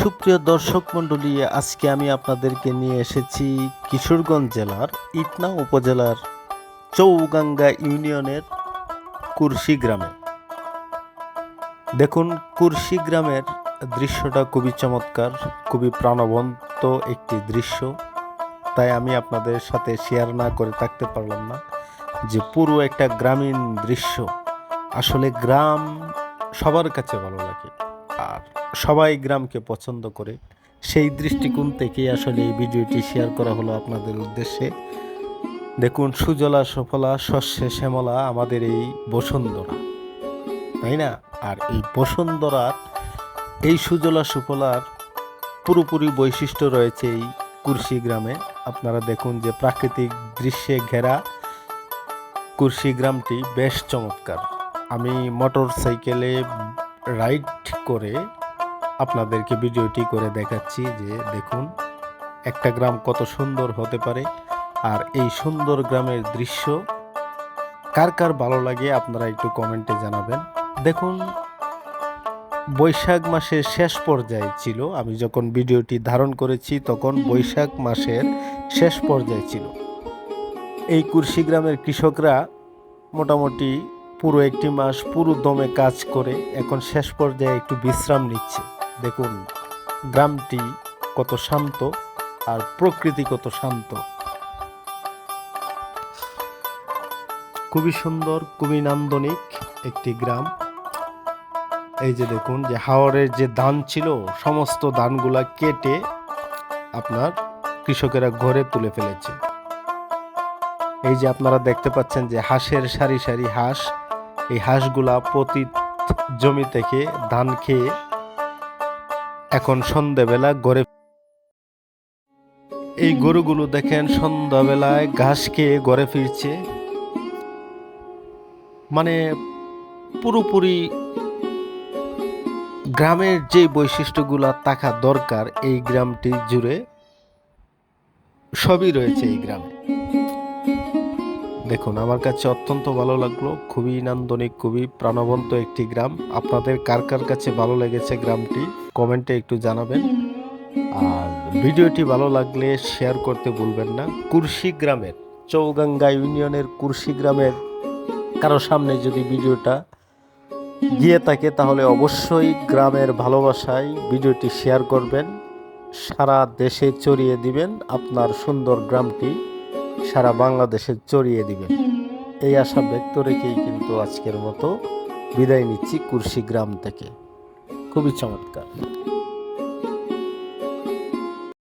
সুপ্রিয় দর্শক মণ্ডলী, আজকে আমি আপনাদেরকে নিয়ে এসেছি কিশোরগঞ্জ জেলার ইটনা উপজেলার চৌগাঙ্গা ইউনিয়নের কুরশি গ্রামে। দেখুন, কুরশি গ্রামের দৃশ্যটা খুবই চমৎকার, খুবই প্রাণবন্ত একটি দৃশ্য। তাই আমি আপনাদের সাথে শেয়ার না করে থাকতে পারলাম না যে পুরো একটা গ্রামীণ দৃশ্য। আসলে গ্রাম সবার কাছে ভালো লাগে। আর সবাই গ্রামকে পছন্দ করে। সেই দৃষ্টিকোণ থেকেই আসলে এই ভিডিওটি শেয়ার করা হলো আপনাদের উদ্দেশ্যে। দেখুন, সুজলা, সফলা, শস্যে শ্যামলা আমাদের এই বসুন্ধরা, তাই না? আর এই বসুন্ধরার এই সুজলা, সুফলার পুরোপুরি বৈশিষ্ট্য রয়েছে এই কুরশি গ্রামে। আপনারা দেখুন যে প্রাকৃতিক দৃশ্যে ঘেরা কুরশি গ্রামটি বেশ চমৎকার। আমি মোটর সাইকেলে রাইড করে আপনাদেরকে ভিডিওটি করে দেখাচ্ছি যে দেখুন, একটা গ্রাম কত সুন্দর হতে পারে আর এই সুন্দর গ্রামের দৃশ্য কার কার ভালো লাগে আপনারা একটু কমেন্টে জানাবেন। দেখুন, বৈশাখ মাসের শেষ পর্যায়ে ছিল। আমি যখন ভিডিওটি ধারণ করেছি তখন বৈশাখ মাসের শেষ পর্যায়ে ছিল। এই কুরশি গ্রামের কৃষকরা মোটামুটি পুরো একটি মাস পুরো দমে কাজ করে, এখন শেষ পর্যায়ে একটু বিশ্রাম নিচ্ছে। দেখুন, গ্রামটি কত শান্ত আর প্রকৃতি কত শান্ত। খুবই সুন্দর, খুবই নান্দনিক একটি গ্রাম। এই যে দেখুন, যে হাওরের যে ধান ছিল, সমস্ত ধানগুলা কেটে আপনার কৃষকেরা ঘরে তুলে ফেলেছে। এই যে আপনারা দেখতে পাচ্ছেন যে হাঁসের সারি সারি হাঁস, এই হাঁসগুলা প্রতি জমি থেকে ধান খেয়ে এখন সন্ধ্যাবেলা গড়ে এই গরুগুলো দেখেন সন্ধ্যাবেলায় ঘাস খেয়ে গড়ে ফিরছে। মানে পুরোপুরি গ্রামের যে বৈশিষ্ট্যগুলো থাকা দরকার এই গ্রামটি জুড়ে, সবই রয়েছে এই গ্রামে। দেখুন, আমার কাছে অত্যন্ত ভালো লাগল, খুবই নান্দনিক, খুবই প্রাণবন্ত একটি গ্রাম। আপনাদের কার কার কাছে ভালো লেগেছে গ্রামটি? কমেন্টে একটু জানাবেন। আর ভিডিওটি ভালো লাগলে শেয়ার করতে ভুলবেন না। কুরশি গ্রামের, চৌগাঙ্গা ইউনিয়নের কুরশি গ্রামের কারও সামনে যদি ভিডিওটা গিয়ে থাকে, তাহলে অবশ্যই গ্রামের ভালোবাসায় ভিডিওটি শেয়ার করবেন। সারা দেশে চড়িয়ে দিবেন। আপনার সুন্দর গ্রামটি সারা বাংলাদেশে চড়িয়ে দিবেন। এই আশা ব্যক্ত রেখেই কিন্তু আজকের মতো বিদায় নিচ্ছি কুরশি গ্রাম থেকে। খুবই চমৎকার।